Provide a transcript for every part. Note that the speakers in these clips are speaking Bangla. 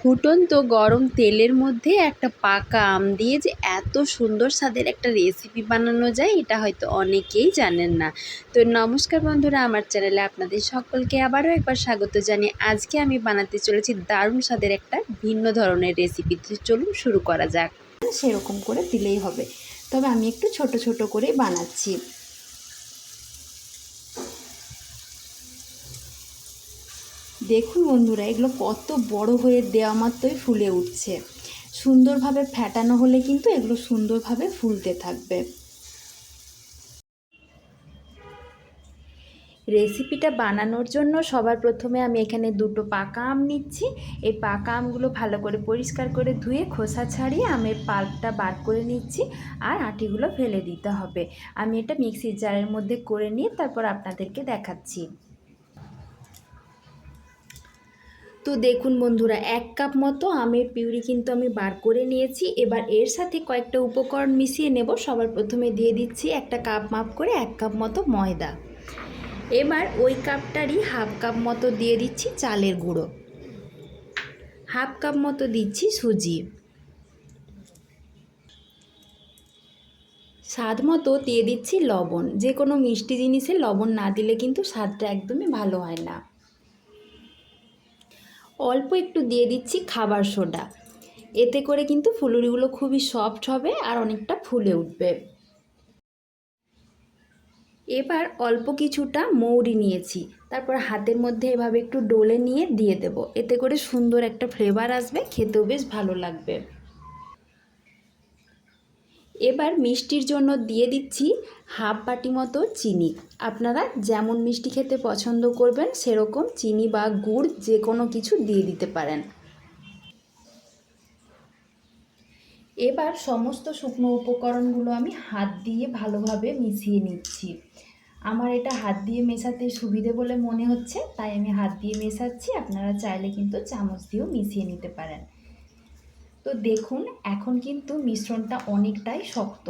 ফুটন্ত গরম তেলের মধ্যে একটা পাকা আম দিয়ে যে এত সুন্দর স্বাদের একটা রেসিপি বানানো যায়, এটা হয়তো অনেকেই জানেন না। তো নমস্কার বন্ধুরা, আমার চ্যানেলে আপনাদের সকলকে আবারও একবার স্বাগত জানিয়ে আজকে আমি বানাতে চলেছি দারুণ স্বাদের একটা ভিন্ন ধরনের রেসিপি তো চলুন শুরু করা যাক। সেরকম করে দিলেই হবে। তবে আমি একটু ছোট ছোট করে বানাচ্ছি। দেখুন বন্ধুরা, এগুলো কত বড় হয়ে দেওয়া মাত্রই ফুলে উঠছে। সুন্দরভাবে ফ্যাটানো হলে কিন্তু এগুলো সুন্দরভাবে ফুলতে থাকবে। রেসিপিটা বানানোর জন্য সবার প্রথমে আমি এখানে দুটো পাকা আম নিচ্ছি। এই পাকা আমগুলো ভালো করে পরিষ্কার করে ধুয়ে খোসা ছাড়িয়ে আমের পাল্পটা বার করে নিচ্ছি আর আটিগুলো ফেলে দিতে হবে। আমি এটা মিক্সির জারের মধ্যে করে নিয়ে তারপর আপনাদেরকে দেখাচ্ছি। তো দেখুন বন্ধুরা, এক কাপ মতো আমের পিউরি কিন্তু আমি বার করে নিয়েছি। এবার এর সাথে কয়েকটা উপকরণ মিশিয়ে নেব। সবার প্রথমে দিয়ে দিচ্ছি একটা কাপ মাপ করে এক কাপ মতো ময়দা। এবার ওই কাপটারই হাফ কাপ মতো দিয়ে দিচ্ছি চালের গুঁড়ো। হাফ কাপ মতো দিচ্ছি সুজি। স্বাদ মতো দিয়ে দিচ্ছি লবণ। যে কোনো মিষ্টি জিনিসে লবণ না দিলে কিন্তু স্বাদটা একদমই ভালো হয় না। অল্প একটু দিয়ে দিচ্ছি খাবার সোডা। এতে করে কিন্তু ফুলুরিগুলো খুবই সফট হবে আর অনেকটা ফুলে উঠবে। এবার অল্প কিছুটা মৌরি নিয়েছি, তারপর হাতের মধ্যে এভাবে একটু ডোলে নিয়ে দিয়ে দেব। এতে করে সুন্দর একটা ফ্লেভার আসবে, খেতেও বেশ ভালো লাগবে। এবার মিষ্টির জন্য দিয়ে দিচ্ছি হাফ বাটি মতো চিনি। আপনারা যেমন মিষ্টি খেতে পছন্দ করবেন, সেরকম চিনি বা গুড় যে কোনো কিছু দিয়ে দিতে পারেন। এবার সমস্ত শুকনো উপকরণগুলো আমি হাত দিয়ে ভালোভাবে মিশিয়ে নিচ্ছি। আমার এটা হাত দিয়ে মেশাতে সুবিধে বলে মনে হচ্ছে, তাই আমি হাত দিয়ে মেশাচ্ছি। আপনারা চাইলে কিন্তু চামচ দিয়েও মিশিয়ে নিতে পারেন। তো দেখুন, এখন কিন্তু মিশ্রণটা অনেকটাই শক্ত।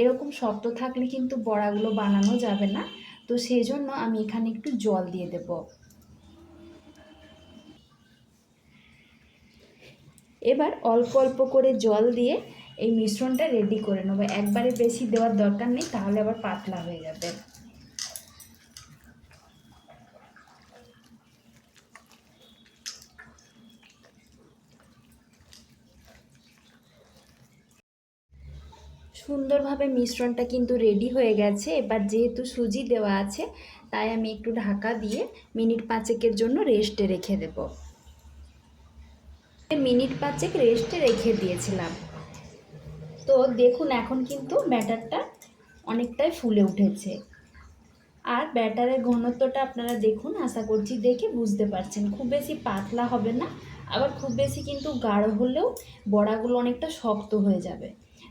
এরকম শক্ত থাকলে কিন্তু বড়াগুলো বানানো যাবে না। তো সেই জন্য আমি এখানে একটু জল দিয়ে দেব। এবার অল্প অল্প করে জল দিয়ে এই মিশ্রণটা রেডি করে নেব। একবারে বেশি দেওয়ার দরকার নেই, তাহলে আবার পাতলা হয়ে যাবে। সুন্দরভাবে মিশ্রণটা কিন্তু রেডি হয়ে গেছে। এবার যেহেতু সুজি দেওয়া আছে, তাই আমি একটু ঢাকা দিয়ে মিনিট পাঁচেকের জন্য রেস্টে রেখে দেব। মিনিট পাঁচেক রেস্টে রেখে দিয়েছিলাম। তো দেখুন, এখন কিন্তু ব্যাটারটা অনেকটাই ফুলে উঠেছে। আর ব্যাটারের ঘনত্বটা আপনারা দেখুন, আশা করছি দেখে বুঝতে পারছেন। খুব বেশি পাতলা হবে না, আবার খুব বেশি কিন্তু গাঢ় হলেও বড়াগুলো অনেকটা শক্ত হয়ে যাবে।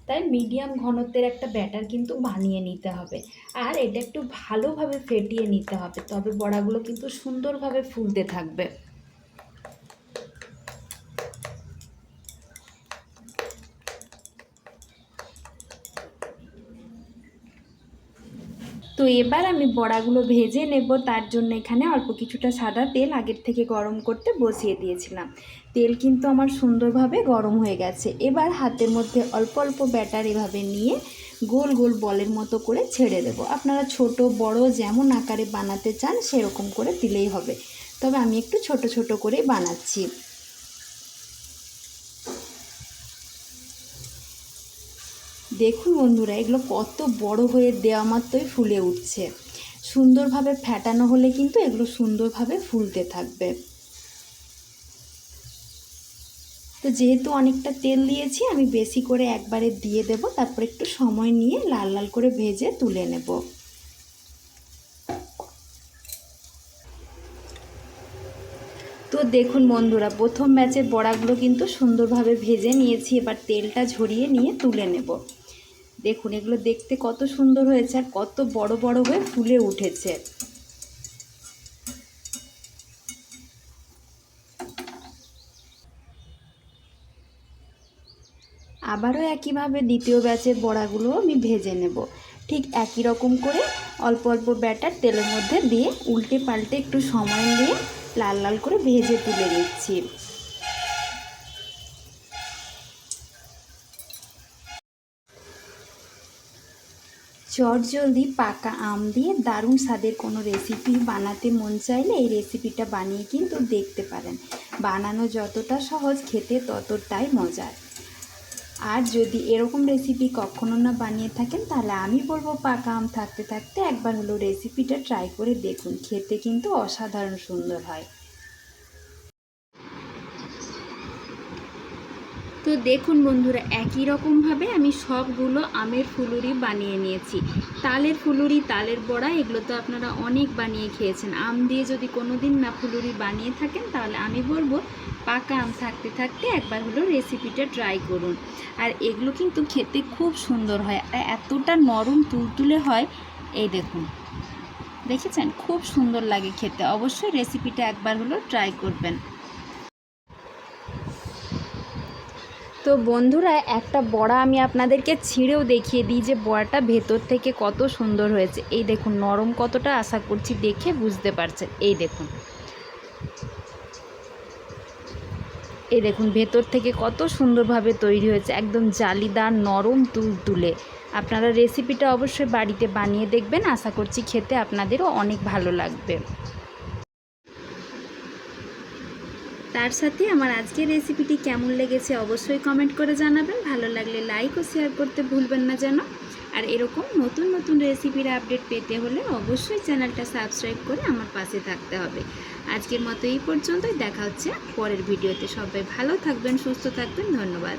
তাই মিডিয়াম ঘনত্বের একটা ব্যাটার কিন্তু বানিয়ে নিতে হবে। আর এটা একটু ভালোভাবে ফেটিয়ে নিতে হবে, তবে বড়াগুলো কিন্তু সুন্দরভাবে ফুলতে থাকবে। তো এবার আমি বড়াগুলো ভেজে নেব। তার জন্য এখানে অল্প কিছুটা সাদা তেল আগের থেকে গরম করতে বসিয়ে দিয়েছিলাম। তেল কিন্তু আমার সুন্দরভাবে গরম হয়ে গেছে। এবার হাতের মধ্যে অল্প অল্প ব্যাটার এভাবে নিয়ে গোল গোল বলের মতো করে ছেড়ে দেব। আপনারা ছোট, বড় যেমন আকারে বানাতে চান সেরকম করে দিলেই হবে। তবে আমি একটু ছোট ছোট করে বানাচ্ছি। দেখুন বন্ধুরা, এগুলো কত বড় হয়ে দেওয়া মাত্রই ফুলে উঠছে। সুন্দরভাবে ফ্যাটানো হলে কিন্তু এগুলো সুন্দরভাবে ফুলতে থাকবে। তো যেহেতু অনেকটা তেল দিয়েছি, আমি বেশি করে একবারে দিয়ে দেব, তারপর একটু সময় নিয়ে লাল লাল করে ভেজে তুলে নেব। তো দেখুন বন্ধুরা, প্রথম ব্যাচের বড়াগুলো কিন্তু সুন্দরভাবে ভেজে নিয়েছি, এবার তেলটা ঝরিয়ে নিয়ে তুলে নেব। দেখুন, এগুলো দেখতে কত সুন্দর হয়েছে আর কত বড় বড় হয়ে ফুলে উঠেছে। আবারও একইভাবে দ্বিতীয় ব্যাচের বড়াগুলো আমি ভেজে নেব। ঠিক একই রকম করে অল্প অল্প ব্যাটার তেলের মধ্যে দিয়ে উল্টে পাল্টে একটু সময় দিয়ে লাল লাল করে ভেজে তুলে নিচ্ছি। চটজলদি পাকা আম দিয়ে দারুণ স্বাদের কোনো রেসিপি বানাতে মন চাইলে এই রেসিপিটা বানিয়ে কিন্তু দেখতে পারেন। বানানো যতটা সহজ, খেতে ততটাই মজার। আর যদি এরকম রেসিপি কখনো না বানিয়ে থাকেন, তাহলে আমি বলব পাকা আম থাকতে থাকতে একবার হলো রেসিপিটা ট্রাই করে দেখুন। খেতে কিন্তু অসাধারণ সুন্দর হয়। তো দেখুন বন্ধুরা, একই রকমভাবে আমি সবগুলো আমের ফুলুরি বানিয়ে নিয়েছি। তালের ফুলুরি, তালের বড়া, এগুলো তো আপনারা অনেক বানিয়ে খেয়েছেন। আম দিয়ে যদি কোনো দিন না ফুলুরি বানিয়ে থাকেন, তাহলে আমি বলব পাকা আম থাকতে থাকতে একবার হলো রেসিপিটা ট্রাই করুন। আর এগুলো কিন্তু খেতে খুব সুন্দর হয়। আর এতটা নরম তুলতুলে হয়, এই দেখুন। দেখেছেন? খুব সুন্দর লাগে খেতে। অবশ্যই রেসিপিটা একবার হলো ট্রাই করবেন। তো বন্ধুরা, একটা বড়া আমি আপনাদেরকে ছিঁড়েও দেখিয়ে দিই যে বড়াটা ভেতর থেকে কত সুন্দর হয়েছে। এই দেখুন, নরম কতটা আশা করছি দেখে বুঝতে পারছেন। এই দেখুন। এই দেখুন, ভেতর থেকে কত সুন্দরভাবে তৈরি হয়েছে। একদম জালিদার, নরম তুল তুলে। আপনারা রেসিপিটা অবশ্যই বাড়িতে বানিয়ে দেখবেন। আশা করছি খেতে আপনাদেরও অনেক ভালো লাগবে। তার সাথে আমার আজকের রেসিপিটি কেমন লেগেছে অবশ্যই কমেন্ট করে জানাবেন। ভালো লাগলে লাইক ও শেয়ার করতে ভুলবেন না যেন। আর এরকম নতুন নতুন রেসিপির আপডেট পেতে হলে অবশ্যই চ্যানেলটা সাবস্ক্রাইব করে আমার পাশে থাকতে হবে। আজকের মতো এই পর্যন্তই। দেখা হচ্ছে পরের ভিডিওতে সবাই ভালো থাকবেন, সুস্থ থাকবেন। ধন্যবাদ।